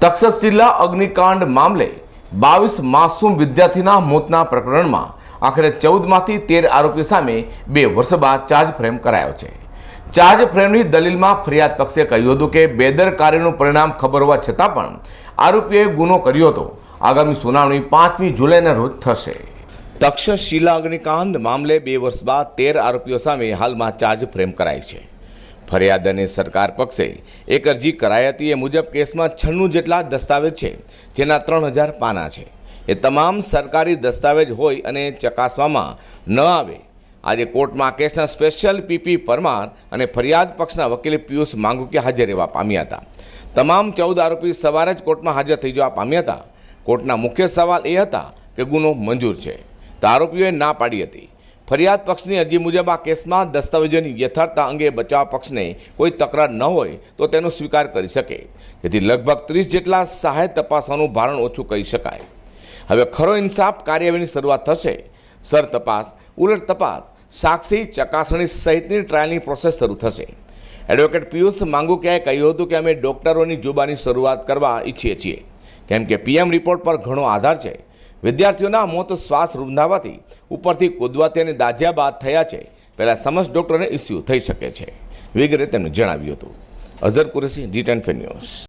તક્ષસ જિલ્લા અગ્નિકાંડ મામલે બાવીસ માસૂમ વિદ્યાર્થીના મોતના પ્રકરણમાં આખરે ચૌદમાંથી તેર આરોપીઓ સામે બે વર્ષ બાદ ચાર્જ ફ્રેમ કરાયો છે. ચાર્જ ફ્રેમની દલીલમાં ફરિયાદ પક્ષે કહ્યું હતું કે બેદરકારીનું પરિણામ ખબર હોવા છતાં પણ આરોપીએ ગુનો કર્યો હતો. આગામી સુનાવણી પાંચમી જુલાઈના રોજ થશે. તક્ષશિલા અગ્નિકાંડ મામલે બે વર્ષ બાદ તેર આરોપીઓ સામે હાલમાં ચાર્જ ફ્રેમ કરાઈ છે. ફરિયાદ અને સરકાર પક્ષે એક અરજી કરાઈ હતી એ મુજબ કેસમાં છન્નું જેટલા દસ્તાવેજ છે, જેના ત્રણ હજાર પાના છે. એ તમામ સરકારી દસ્તાવેજ હોય અને ચકાસવામાં ન આવે. આજે કોર્ટમાં કેસના સ્પેશિયલ પીપી પરમાર અને ફરિયાદ પક્ષના વકીલ પિયુષ માંગુકી હાજર રહેવા પામ્યા હતા. તમામ ચૌદ આરોપી સવારે જ કોર્ટમાં હાજર થઈ જવા પામ્યા હતા. કોર્ટના મુખ્ય સવાલ એ હતા કે ગુનો મંજૂર છે. તો આરોપીઓએ ના પાડી હતી. ફરિયાદ પક્ષની અરજી મુજબ આ કેસમાં દસ્તાવેજોની યથાર્થતા અંગે બચાવ પક્ષને કોઈ તકરાર ન હોય તો તેનો સ્વીકાર કરી શકે. જેથી લગભગ ત્રીસ જેટલા સહાય તપાસવાનું ભારણ ઓછું કરી શકાય. હવે ખરો ઇન્સાફ કાર્યવાહીની શરૂઆત થશે. સર તપાસ, ઉલટ તપાસ, સાક્ષી ચકાસણી સહિતની ટ્રાયલની પ્રોસેસ શરૂ થશે. એડવોકેટ પિયુષ માંગુકિયાએ કહ્યું હતું કે અમે ડોક્ટરોની જુબાની શરૂઆત કરવા ઈચ્છીએ છીએ. કેમ કે પીએમ રિપોર્ટ પર ઘણો આધાર છે. વિદ્યાર્થીઓના મોત શ્વાસ રૂંધાવાથી ઉપરથી કૂદવાથી અને દાજ્યા બાદ થયા છે. પહેલાં સમસ્ત ડૉક્ટરને ઇસ્યુ થઈ શકે છે. વગેરે તેમણે જણાવ્યું હતું. Azhar Qureshi D ten news.